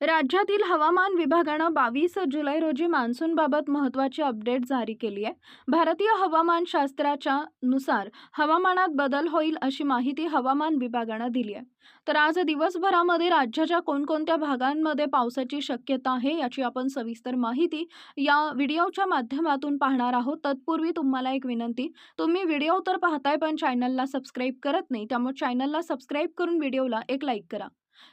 राज्यातील हवामान विभागानं बावीस जुलै रोजी मान्सूनबाबत महत्त्वाची अपडेट जारी केली आहे. भारतीय हवामानशास्त्राच्या नुसार हवामानात बदल होईल अशी माहिती हवामान विभागानं दिली आहे. तर आज दिवसभरामध्ये राज्याच्या कोणकोणत्या भागांमध्ये पावसाची शक्यता आहे याची आपण सविस्तर माहिती या व्हिडिओच्या माध्यमातून पाहणार आहोत. तत्पूर्वी तुम्हाला एक विनंती तुम्ही व्हिडिओ तर पाहताय पण चॅनलला सबस्क्राईब करत नाही त्यामुळे चॅनलला सबस्क्राईब करून व्हिडिओला एक लाईक करा.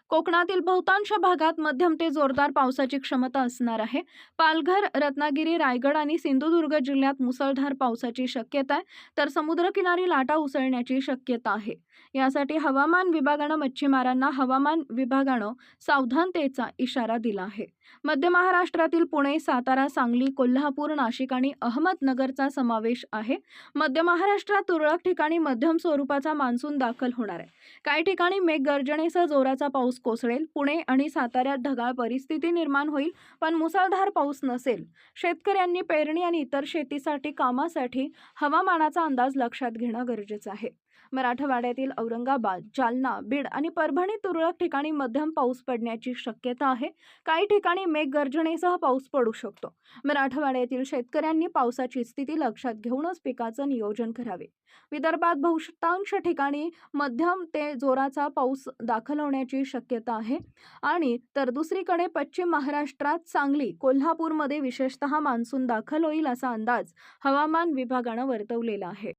कोकणातील बहुतांश भागात मध्यम ते जोरदार पावसाची क्षमता असणार आहे. पालघर रत्नागिरी रायगड आणि सिंधुदुर्ग जिल्ह्यात मुसळधार पावसाची शक्यता आहे. तर समुद्रकिनारी लाटा उसळण्याची शक्यता आहे. यासाठी हवामान विभागानं मच्छीमारांना हवामान विभागानं सावधानतेचा इशारा दिला आहे. मध्य महाराष्ट्रातील पुणे सातारा सांगली कोल्हापूर नाशिक आणि अहमदनगरचा समावेश आहे. मध्य महाराष्ट्रात तुरळक ठिकाणी मध्यम स्वरूपाचा मान्सून दाखल होणार आहे. काही ठिकाणी मेघगर्जनेसह जोराचा पाऊस कोसळेल पुणे आणि साताऱ्यात ढगाळ परिस्थिती निर्माण होईल पण मुसळधार पाऊस नसेल. शेतकऱ्यांनी पेरणी आणि इतर शेतीसाठी कामासाठी हवामानाचा अंदाज लक्षात घेणं गरजेचं आहे. मराठवाड्यातील औरंगाबाद जालना बीड आणि परभणी तुरळक ठिकाणी मध्यम पाऊस पडण्याची शक्यता आहे. काही ठिकाणी मेघगर्जनेसह पाऊस पडू शकतो. मराठवाड्यातील शेतकऱ्यांनी पावसाची स्थिती लक्षात घेऊनच पिकाचं नियोजन करावे. विदर्भात बहुतांश ठिकाणी मध्यम ते जोराचा पाऊस दाखल होण्याची शक्यता आहे. आणि तर दुसरीकडे पश्चिम महाराष्ट्रात सांगली कोल्हापूरमध्ये विशेषतः मान्सून दाखल होईल असा अंदाज हवामान विभागानं वर्तवलेला आहे.